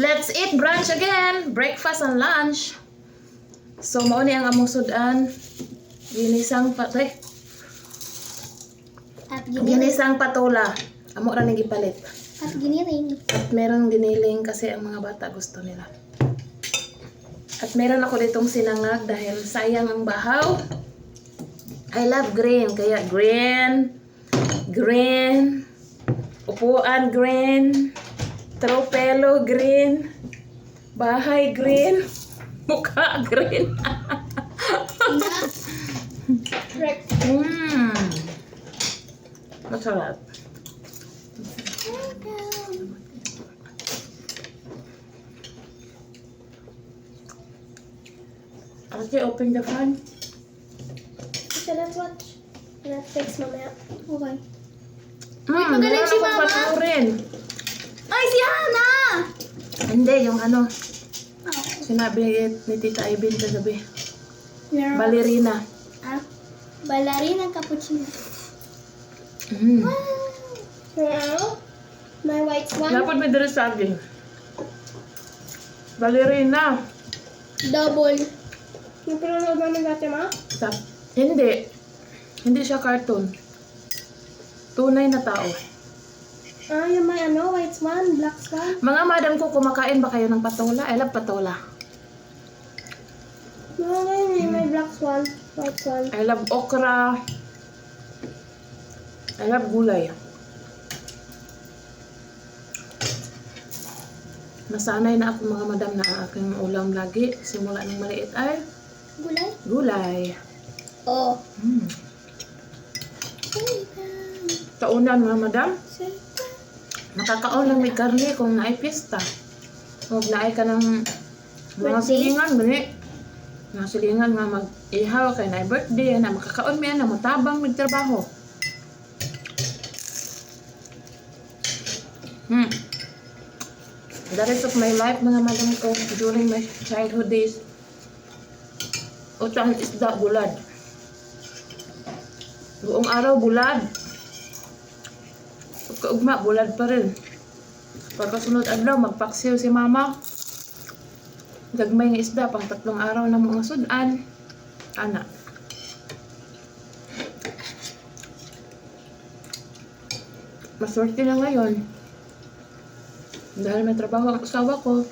Let's eat brunch again. Breakfast and lunch. So, mao ni ang among sudan. Ginisang patay. At giniling. Ginisang patola. Amo ra ni gipalit. At giniling. At meron giniling kasi ang mga bata gusto nila. At meron ako ditong sinangag dahil sayang ang bahaw. I love green. Kaya green, green, upuan green, tropelo green, bahay green, mukha green. Mmm. Masarap. Okay, open the fan. So let's watch Netflix mamaya. Okay. Mm, magaling meron si Mama. panurin. Si Hana! Hindi, yung ano, Oh. sinabi ni Tita Ibin kagabi. Meron. Ballerina. Ah, ballerina cappuccino. Mm. Wow. My white swan. Dapat may dala saging. Ballerina. Double. Yung pinanood namin dati, ma? Tap. Hindi. Hindi siya cartoon. Tunay na tao. Ah, yung may ano, white swan, black swan. Mga madam ko, kumakain ba kayo ng patola? I love patola. Mga ngayon, yung may black swan, white swan. I love okra. I love gulay. Nasanay na ako mga madam na aking ulam lagi. Simula ng maliit ay Gulay? gulay. Oo. Mm. Taunan mga madam. Nakakaon lang may karne kung naay pista. Huwag naay ka ng mga silingan, gani. Mga silingan nga mag-ihaw kay naay birthday, na makakaon miya na matabang magtrabaho. Hmm. The rest of my life, mga madam ko, during my childhood days, utang isda, bulad. Buong araw, bulad. Pagkaugma, bulad pa rin. Pagkasunod adlaw, magpaksiw si mama. Gagmay ng isda, pang tatlong araw na mga sudan. Ana. Maswerte na ngayon. Dahil may trabaho ang asawa ko.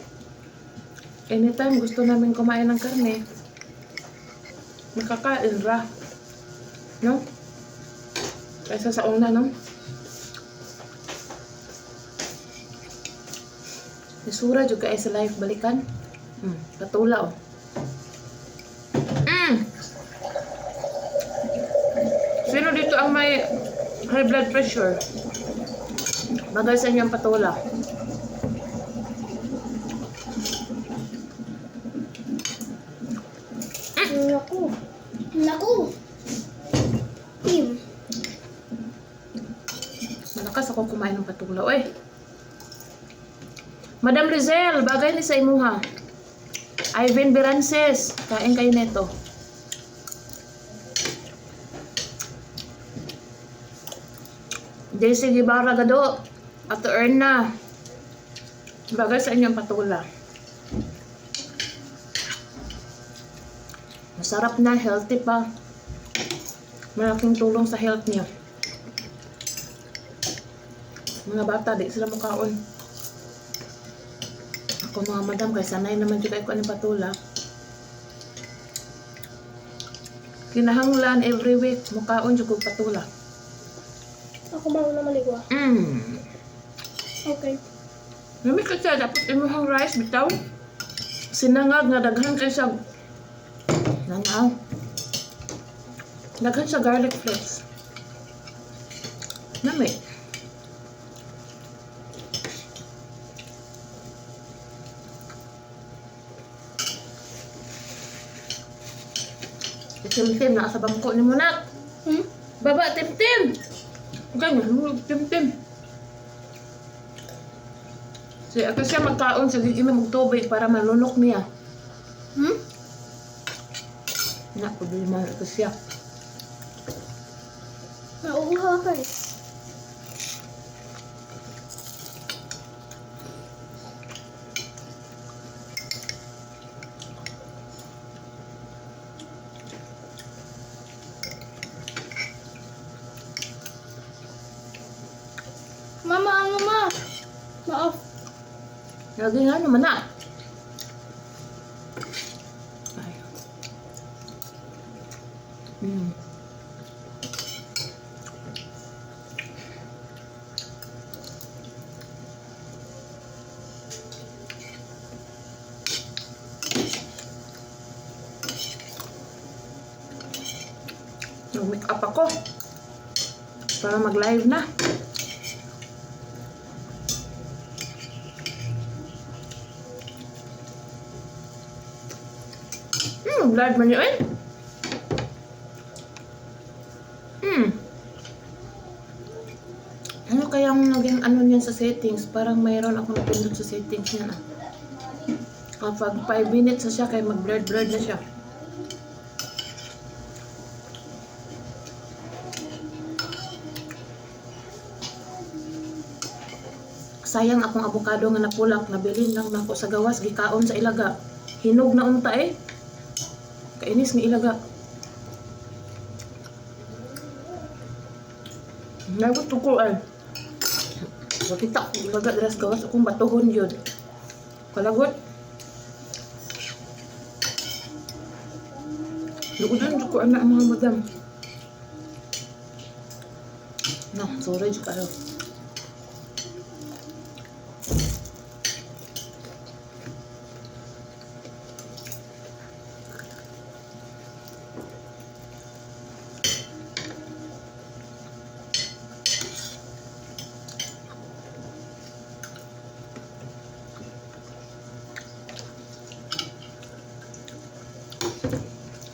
Anytime gusto namin kumain ng karne, makakain ra. No? Kaysa sa una, no? Isura juga ay sa life balikan. Hmm, patula oh. Mm. Sino dito ang may high blood pressure? Bagay sa inyo ang patula. Naku. Naku. Team. Malakas ako kumain ng patula. Oy. Madam Rizel, bagay ni sa imuha. Ivan Berances, kain kayo neto. JC Guevara Gado, Ato Erna. Bagay sa inyong patula. Masarap na, healthy pa. Malaking tulong sa health niyo. Mga bata, di sila makaon. Ako mga madam, kay sanay naman juga ko ni patula. Kinahanglan every week, mukaon jud kog patula. Ako mauna maligwa. Mm. Okay. Nami ka siya, dapat imuhang rice, bitaw. Sinangag nga daghan kay siya. Nanaw. Daghan siya garlic flakes. Nami. Tim-tim, nasa bangko ni Munak. Hmm? Baba, tim-tim! Ganyan, hulog, tim-tim. Si ako siya magkaon sa gigimim og tubig para malunok niya. Hmm? Na, problema ako siya. Nauuhaw ka eh. Lagi nga naman na. Ay. Mm. Nag-make up ako. Para mag-live na. Hmm, live man yun. Hmm. Ano kayang naging ano niyan sa settings? Parang mayroon ako napindot sa settings niya na. Kapag 5 minutes na siya, kaya mag-blurred-blurred na siya. Sayang akong avocado nga napulak, nabilin lang nako sa gawas, gikaon sa ilaga. Hinog na unta eh. Kainis nga ilaga. Nagot ko ay. Makita ko ilaga dras gawas akong batuhon yun. Kalagot. Luudan ko anak mga madam. No, sorry jud kayo.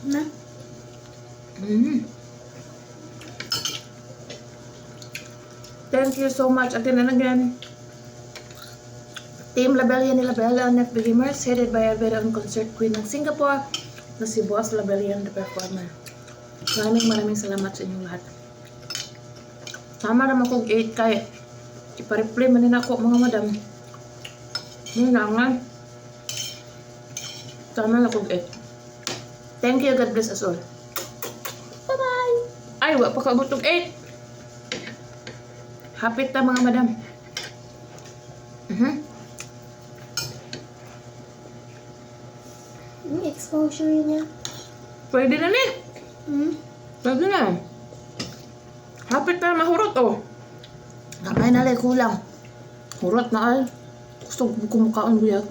Na. Mm. Thank you so much again and again. Team Labelia ni Labella and FB Gamers headed by very own concert queen ng Singapore na si Boss Labelian the performer. Maraming maraming salamat sa inyong lahat. Sama naman kong 8 kay ipa-replay man din ako mga madam. Ano na nga. Sama na kong 8. Thank you, God bless us all. Bye-bye. Ay, wa pa kabutog 8. Hapit na mga madam. Mhm. Yung exposure niya. Pwede na ni. Hmm? Pwede na. Hapit na mahurot oh. Gamay na lang kulang. Hurot na ay. Gusto ko kumakaon buyag.